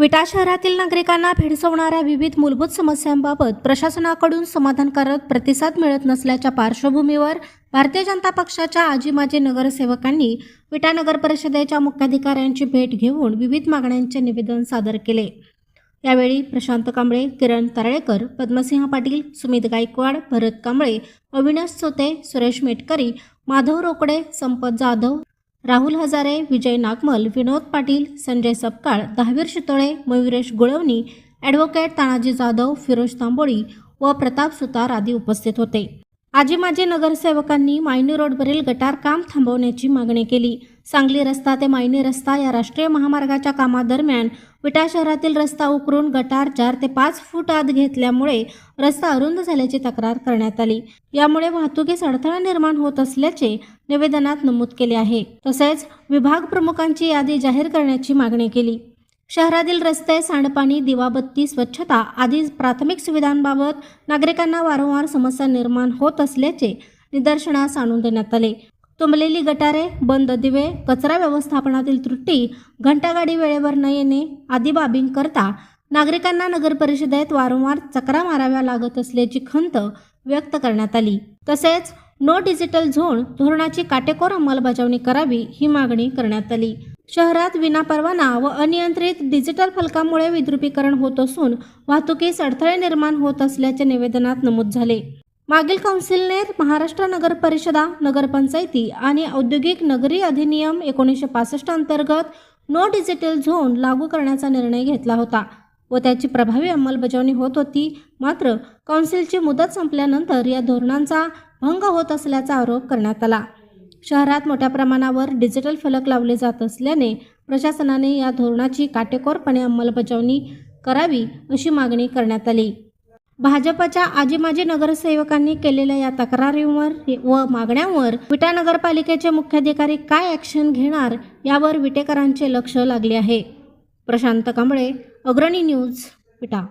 विटा शहरातील नागरिकांना भेडसवणाऱ्या विविध मूलभूत समस्यांबाबत प्रशासनाकडून समाधानकारक प्रतिसाद मिळत नसल्याच्या पार्श्वभूमीवर भारतीय जनता पक्षाच्या आजी माजी नगरसेवकांनी विटा नगर परिषदेच्या मुख्याधिकाऱ्यांची भेट घेऊन विविध मागण्यांचे निवेदन सादर केले. यावेळी प्रशांत कांबळे किरण तरळेकर पद्मसिंह पाटील सुमित गायकवाड भरत कांबळे अविनाश सोते सुरेश मेटकरी माधव रोकडे संपत जाधव राहुल हजारे विजय नागमल विनोद पाटील संजय सपकाळ दहावीर शितोळे मयुरेश गुळवणी ॲडव्होकेट तानाजी जाधव फिरोज तांबोळी व प्रताप सुतार आदी उपस्थित होते. आजी माजी नगरसेवकांनी मायनी रोडवरील गटार काम थांबवण्याची मागणी केली. सांगली रस्ता ते मायनी रस्ता या राष्ट्रीय महामार्गाच्या कामादरम्यान विटा शहरातील रस्ता उकरून गटार चार ते पाच फूट आत घेतल्यामुळे रस्ता अरुंद झाल्याची तक्रार करण्यात आली. यामुळे वाहतुकीस अडथळा निर्माण होत असल्याचे निवेदनात नमूद केले आहे. तसेच विभाग प्रमुखांची यादी जाहीर करण्याची मागणी केली. शहरातील रस्ते सांडपाणी दिवाबत्ती स्वच्छता आदी प्राथमिक सुविधांबाबत नागरिकांना वारंवार समस्या निर्माण होत असल्याचे निदर्शनास आणून देण्यात आले. तुंबलेली गटारे बंद दिवे कचरा व्यवस्थापनातील त्रुटी घंटागाडी वेळेवर न येणे आदी बाबींकरता नागरिकांना नगर परिषदेत वारंवार चकरा माराव्या लागत असल्याची खंत व्यक्त करण्यात आली. तसेच नो डिजिटल झोन धोरणाची काटेकोर अंमलबजावणी करावी ही मागणी करण्यात आली. शहरात विनापरवाना व अनियंत्रित डिजिटल फलकामुळे विद्रुपीकरण होत असून वाहतुकीस अडथळे निर्माण होत असल्याचे निवेदनात नमूद झाले. मागील काउन्सिलने महाराष्ट्र नगर परिषदा नगरपंचायती आणि औद्योगिक नगरी अधिनियम एकोणीसशे पासष्ट अंतर्गत नो डिजिटल झोन लागू करण्याचा निर्णय घेतला होता व त्याची प्रभावी अंमलबजावणी होत होती. मात्र कौन्सिलची मुदत संपल्यानंतर या धोरणांचा भंग होत असल्याचा आरोप करण्यात आला. शहरात मोठ्या प्रमाणावर डिजिटल फलक लावले जात असल्याने प्रशासनाने या धोरणाची काटेकोरपणे अंमलबजावणी करावी अशी मागणी करण्यात आली. भाजपच्या आजी माजी नगरसेवकांनी केलेल्या या तक्रारींवर व मागण्यांवर विटा नगरपालिकेचे मुख्याधिकारी काय ॲक्शन घेणार यावर विटेकरांचे लक्ष लागले आहे. प्रशांत कांबळे अग्रणी न्यूज विटा.